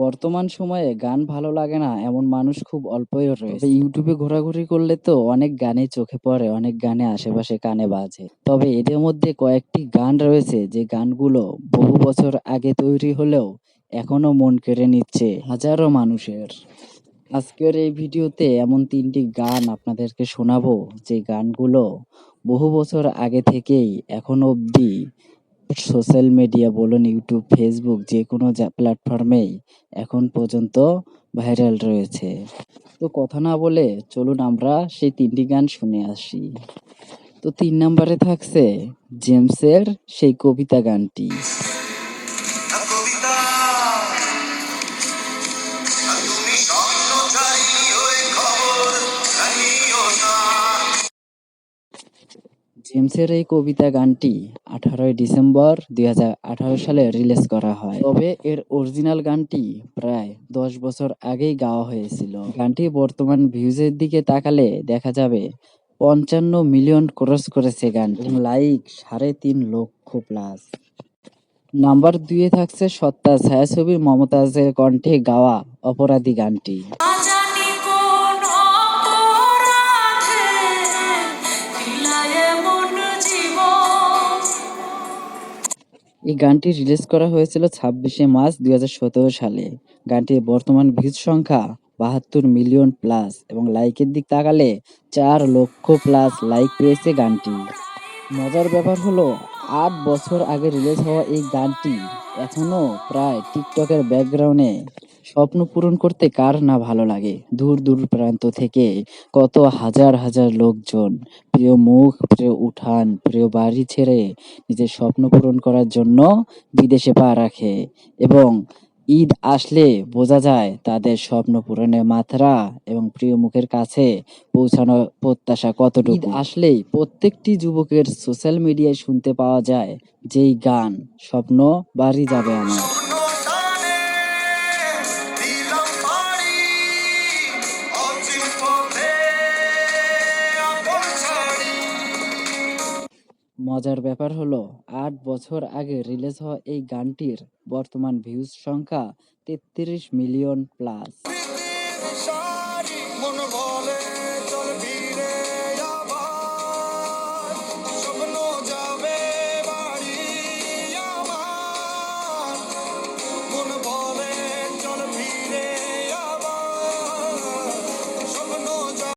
বর্তমান সময়ে গান ভালো লাগে না, এমন মানুষ খুব অল্পই রয়েছে। ইউটিউবে ঘোরাঘুরি করলে তো অনেক গানে চোখে পড়ে, অনেক গানে আশেপাশে কানে বাজে। তবে এদের মধ্যে কয়েকটি গান রয়েছে যে গানগুলো বহু বছর আগে তৈরি হলেও এখনও মন কেড়ে নিচ্ছে হাজারো মানুষের। আজকের এই ভিডিওতে এমন তিনটি গান আপনাদেরকে শোনাবো, যে গানগুলো বহু বছর আগে থেকেই এখন অবধি সোশ্যাল মিডিয়া বলুন, ইউটিউব, ফেসবুক, যে কোনো প্ল্যাটফর্মেই এখন পর্যন্ত ভাইরাল রয়েছে। তো কথা না বলে চলুন আমরা সেই তিনটি গান শুনে আসি। তো তিন নম্বরে থাকছে জেমসের সেই কবিতা গানটি। জেমসের এই কবিতা গানটি আঠারোই ডিসেম্বর দুই হাজার আঠারো সালে রিলিজ করা হয়। তবে এর অরিজিনাল গানটি প্রায় দশ বছর আগেই গাওয়া হয়েছিল। গানটি বর্তমান ভিউজের দিকে তাকালে দেখা যাবে পঞ্চান্ন মিলিয়ন ক্রস করেছে গান লাইক সাড়ে তিন লক্ষ প্লাস। নাম্বার দুইয়ে থাকছে সত্তা ছায়াছবি মমতাজের কণ্ঠে গাওয়া অপরাধী গানটি। এই গানটি রিলিজ করা হয়েছিল ছাব্বিশে মার্চ দুই হাজার সতেরো সালে। গানটির বর্তমান ভিউজ সংখ্যা বাহাত্তর মিলিয়ন প্লাস এবং লাইকের দিক তাকালে চার লক্ষ প্লাস লাইক পেয়েছে গানটি। মজার ব্যাপার হলো, আট বছর আগে রিলিজ হওয়া এই গানটি এখনও প্রায় টিকটকের ব্যাকগ্রাউন্ডে স্বপ্ন পূরণ করতে কার না ভালো লাগে? দূর দূর প্রান্ত থেকে কত হাজার হাজার লোকজন, প্রিয় মুখ, প্রিয় উঠান, প্রিয় বাড়ি ছেড়ে নিজের স্বপ্ন পূরণ করার জন্য বিদেশে পা রাখে এবং ঈদ আসলে বোঝা যায় তাদের স্বপ্ন পূরণের মাত্রা এবং প্রিয় মুখের কাছে পৌঁছানোর প্রত্যাশা কতটুকু। ঈদ আসলেই প্রত্যেকটি যুবকের সোশ্যাল মিডিয়ায় শুনতে পাওয়া যায়, যেই গান, স্বপ্ন বাড়ি যাবে আমার। মজার ব্যাপার হলো, আট বছর আগে রিলিজ হওয়া এই গানটির বর্তমান ভিউজ সংখ্যা তেত্রিশ মিলিয়ন প্লাস